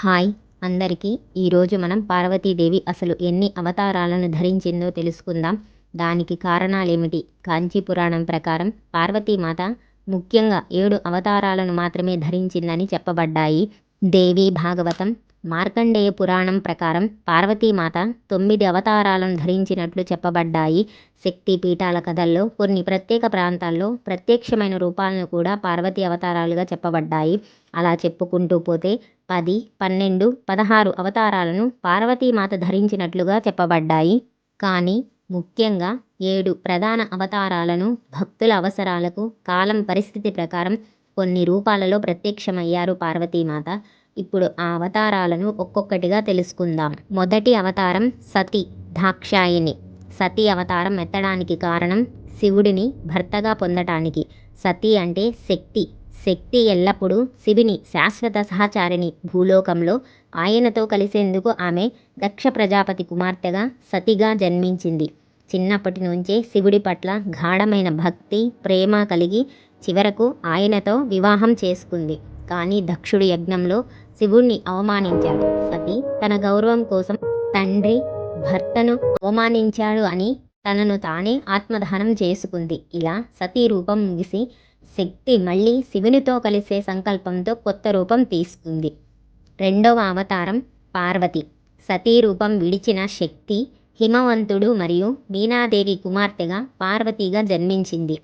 Hi. అందరికీ ఈరోజు మనం పార్వతీదేవి అసలు ఎన్ని అవతారాలను ధరించిందో తెలుసుకుందాం. దానికి కారణాలేమిటి? కాంచీ పురాణం ప్రకారం పార్వతీమాత ముఖ్యంగా ఏడు అవతారాలను మాత్రమే ధరించిందని చెప్పబడ్డాయి. దేవి భాగవతం మార్కండేయ పురాణం ప్రకారం పార్వతీమాత తొమ్మిది అవతారాలను ధరించినట్లు చెప్పబడ్డాయి. శక్తి పీఠాల కథల్లో కొన్ని ప్రత్యేక ప్రాంతాల్లో ప్రత్యక్షమైన రూపాలను కూడా పార్వతీ అవతారాలుగా చెప్పబడ్డాయి. అలా చెప్పుకుంటూ పోతే పది పన్నెండు పదహారు అవతారాలను పార్వతీమాత ధరించినట్లుగా చెప్పబడ్డాయి. కానీ ముఖ్యంగా ఏడు ప్రధాన అవతారాలను భక్తుల అవసరాలకు కాలం పరిస్థితి ప్రకారం కొన్ని రూపాలలో ప్రత్యక్షమయ్యారు పార్వతీమాత. ఇప్పుడు ఆ అవతారాలను ఒక్కొక్కటిగా తెలుసుకుందాం. మొదటి అవతారం సతి దాక్షాయిని సతి అవతారం ఎత్తడానికి కారణం శివుడిని భర్తగా పొందటానికి. సతి అంటే శక్తి. శక్తి ఎల్లప్పుడూ శివుని శాశ్వత సహచారిణి భూలోకంలో ఆయనతో కలిసేందుకు ఆమె దక్ష ప్రజాపతి కుమార్తెగా సతిగా జన్మించింది. చిన్నప్పటి నుంచే శివుడి పట్ల గాఢమైన భక్తి ప్రేమ కలిగి చివరకు ఆయనతో వివాహం చేసుకుంది. కానీ దక్షుడు యజ్ఞంలో శివుణ్ణి అవమానించాడు. సతి తన గౌరవం కోసం తండ్రి భర్తను అవమానించాడు అని తనను తానే ఆత్మదహనం చేసుకుంది. ఇలా సతీ రూపం ముగిసి శక్తి మళ్ళీ శివునితో కలిసే సంకల్పంతో కొత్త రూపం తీసుకుంది. రెండవ అవతారం పార్వతి. సతీ రూపం విడిచిన శక్తి హిమవంతుడు మరియు మీనాదేవి కుమార్తెగా పార్వతిగా జన్మించింది.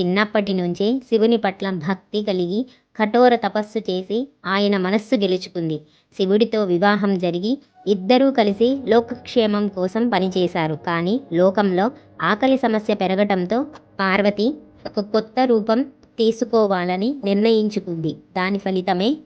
చిన్నప్పటి నుంచే శివుని పట్ల భక్తి కలిగి కఠోర తపస్సు చేసి ఆయన మనస్సు గెలుచుకుంది. శివుడితో వివాహం జరిగి ఇద్దరూ కలిసి లోకక్షేమం కోసం పనిచేశారు. కానీ లోకంలో ఆకలి సమస్య పెరగటంతో పార్వతి ఒక కొత్త రూపం తీసుకోవాలని నిర్ణయించుకుంది. దాని ఫలితమే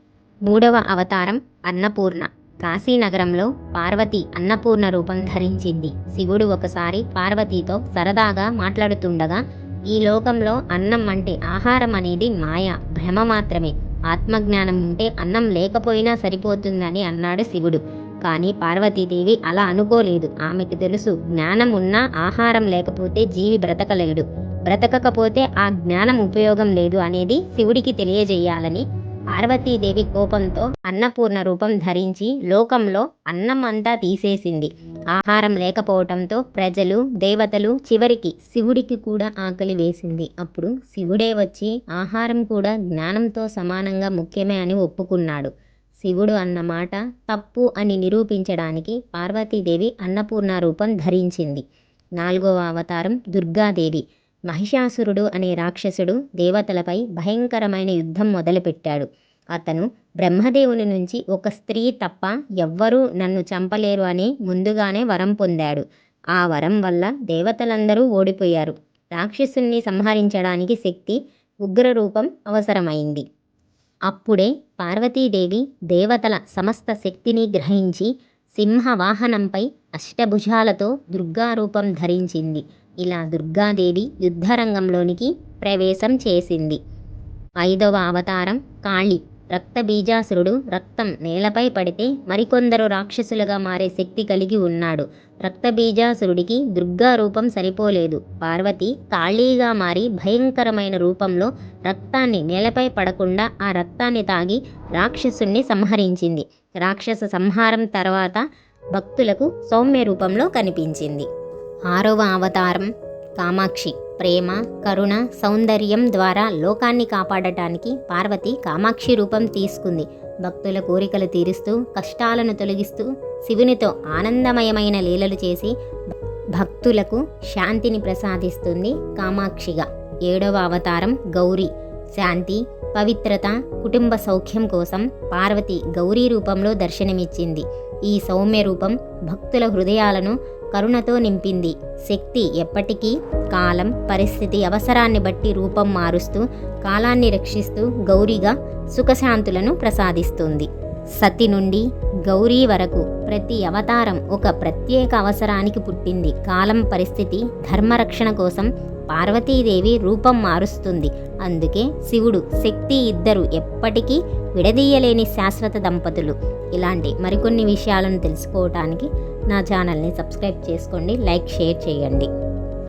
మూడవ అవతారం అన్నపూర్ణ. కాశీనగరంలో పార్వతి అన్నపూర్ణ రూపం ధరించింది. శివుడు ఒకసారి పార్వతితో సరదాగా మాట్లాడుతుండగా ఈ లోకంలో అన్నం అంటే ఆహారం అనేది మాయ భ్రమ మాత్రమే. ఆత్మజ్ఞానం ఉంటే అన్నం లేకపోయినా సరిపోతుందని అన్నాడు శివుడు. కానీ పార్వతీదేవి అలా అనుకోలేదు. ఆమెకు తెలుసు జ్ఞానం ఉన్నా ఆహారం లేకపోతే జీవి బ్రతకలేడు. బ్రతకకపోతే ఆ జ్ఞానం ఉపయోగం లేదు అనేది శివుడికి తెలియజేయాలని పార్వతీదేవి కోపంతో అన్నపూర్ణ రూపం ధరించి లోకంలో అన్నం అంతా తీసేసింది. ఆహారం లేకపోవటంతో ప్రజలు దేవతలు చివరికి శివుడికి కూడా ఆకలి వేసింది. అప్పుడు శివుడే వచ్చి ఆహారం కూడా జ్ఞానంతో సమానంగా ముఖ్యమే అని ఒప్పుకున్నాడు. శివుడు అన్న మాట తప్పు అని నిరూపించడానికి పార్వతీదేవి అన్నపూర్ణ రూపం ధరించింది. నాలుగవ అవతారం దుర్గాదేవి. మహిషాసురుడు అనే రాక్షసుడు దేవతలపై భయంకరమైన యుద్ధం మొదలుపెట్టాడు. అతను బ్రహ్మదేవుని నుంచి ఒక స్త్రీ తప్ప ఎవ్వరూ నన్ను చంపలేరు అని ముందుగానే వరం పొందాడు. ఆ వరం వల్ల దేవతలందరూ ఓడిపోయారు. రాక్షసుల్ని సంహరించడానికి శక్తి ఉగ్రరూపం అవసరమైంది. అప్పుడే పార్వతీదేవి దేవతల సమస్త శక్తిని గ్రహించి సింహ వాహనంపై అష్టభుజాలతో దుర్గారూపం ధరించింది. ఇలా దుర్గాదేవి యుద్ధరంగంలోనికి ప్రవేశం చేసింది. ఐదవ అవతారం కాళి. రక్తబీజాసురుడు రక్తం నేలపై పడితే మరికొందరు రాక్షసులుగా మారే శక్తి కలిగి ఉన్నాడు. రక్తబీజాసురుడికి దుర్గా రూపం సరిపోలేదు. పార్వతి కాళీగా మారి భయంకరమైన రూపంలో రక్తాన్ని నేలపై పడకుండా ఆ రక్తాన్ని తాగి రాక్షసుణ్ణి సంహరించింది. రాక్షస సంహారం తర్వాత భక్తులకు సౌమ్య రూపంలో కనిపించింది. ఆరవ అవతారం కామాక్షి. ప్రేమ కరుణ సౌందర్యం ద్వారా లోకాన్ని కాపాడటానికి పార్వతి కామాక్షి రూపం తీసుకుంది. భక్తుల కోరికలు తీరుస్తూ కష్టాలను తొలగిస్తూ శివునితో ఆనందమయమైన లీలలు చేసి భక్తులకు శాంతిని ప్రసాదిస్తుంది కామాక్షిగా. ఏడవ అవతారం గౌరీ. శాంతి పవిత్రత కుటుంబ సౌఖ్యం కోసం పార్వతి గౌరీ రూపంలో దర్శనమిచ్చింది. ఈ సౌమ్య రూపం భక్తుల హృదయాలను కరుణతో నింపింది. శక్తి ఎప్పటికీ కాలం పరిస్థితి అవసరాన్ని బట్టి రూపం మారుస్తూ కాలాన్ని రక్షిస్తూ గౌరీగా సుఖశాంతులను ప్రసాదిస్తుంది. సతి నుండి గౌరీ వరకు ప్రతి అవతారం ఒక ప్రత్యేక అవసరానికి పుట్టింది. కాలం పరిస్థితి ధర్మరక్షణ కోసం పార్వతీదేవి రూపం మారుస్తుంది. అందుకే శివుడు శక్తి ఇద్దరు ఎప్పటికీ విడదీయలేని శాశ్వత దంపతులు. ఇలాంటి మరికొన్ని విషయాలను తెలుసుకోవటానికి నా ఛానల్ని సబ్స్క్రైబ్ చేసుకోండి లైక్ షేర్ చేయండి.